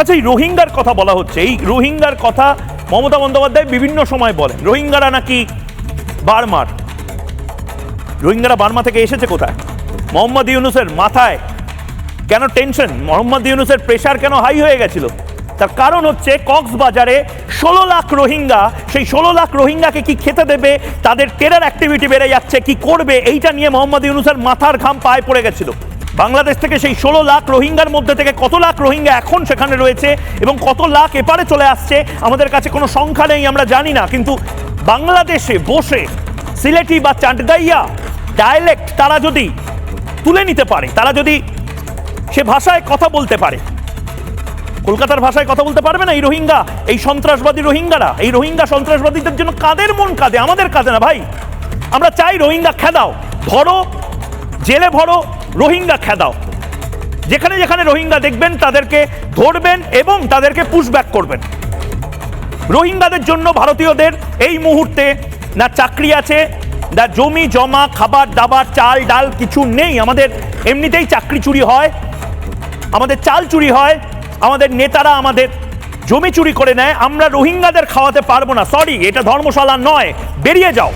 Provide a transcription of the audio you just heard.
আচ্ছা এই রোহিঙ্গার কথা বলা হচ্ছে। এই রোহিঙ্গার কথা মমতা বন্দ্যোপাধ্যায় বিভিন্ন সময় বলেন। রোহিঙ্গারা নাকি বার্মার? রোহিঙ্গারা বার্মা থেকে এসেছে কোথায়? মোহাম্মদ ইউনুসের মাথায় কেন টেনশন মোহাম্মদ ইউনুসের প্রেশার কেন হাই হয়ে গেছিল? তার কারণ হচ্ছে কক্সবাজারে ষোলো লাখ রোহিঙ্গা, সেই ষোলো লাখ রোহিঙ্গাকে কি খেতে দেবে? তাদের টেরার অ্যাক্টিভিটি বেড়ে যাচ্ছে, কি করবে? এইটা নিয়ে মোহাম্মদ ইউনুসের মাথার ঘাম পায়ে পড়ে গেছিল। বাংলাদেশ থেকে সেই ষোলো লাখ রোহিঙ্গার মধ্যে থেকে কত লাখ রোহিঙ্গা এখন সেখানে রয়েছে এবং কত লাখ এপারে চলে আসছে, আমাদের কাছে কোনো সংখ্যা নেই, আমরা জানি না। কিন্তু বাংলাদেশে বসে সিলেটি বা চাটগাইয়া ডায়ালেক্ট তারা যদি তুলে নিতে পারে, তারা যদি সে ভাষায় কথা বলতে পারে, কলকাতার ভাষায় কথা বলতে পারবে না এই রোহিঙ্গা, এই সন্ত্রাসবাদী রোহিঙ্গারা, এই রোহিঙ্গা সন্ত্রাসবাদীদের জন্য কাদের মন কাঁদে? আমাদের কাঁদে না ভাই। আমরা চাই রোহিঙ্গা খেদাও, ধরো জেলে ভরো, রোহিঙ্গা খেদাও। যেখানে যেখানে রোহিঙ্গা দেখবেন, তাদেরকে ধরবেন এবং তাদেরকে পুশব্যাক করবেন। রোহিঙ্গাদের জন্য ভারতীয়দের এই মুহূর্তে না চাকরি আছে, না জমি, জমা, খাবার, দাবার, চাল, ডাল কিছু নেই। আমাদের এমনিতেই চাকরি চুরি হয়, আমাদের চাল চুরি হয়, আমাদের নেতারা আমাদের জমি চুরি করে নেয়। আমরা রোহিঙ্গাদের খাওয়াতে পারব না। সরি এটা ধর্মশালা নয়। বেরিয়ে যাও।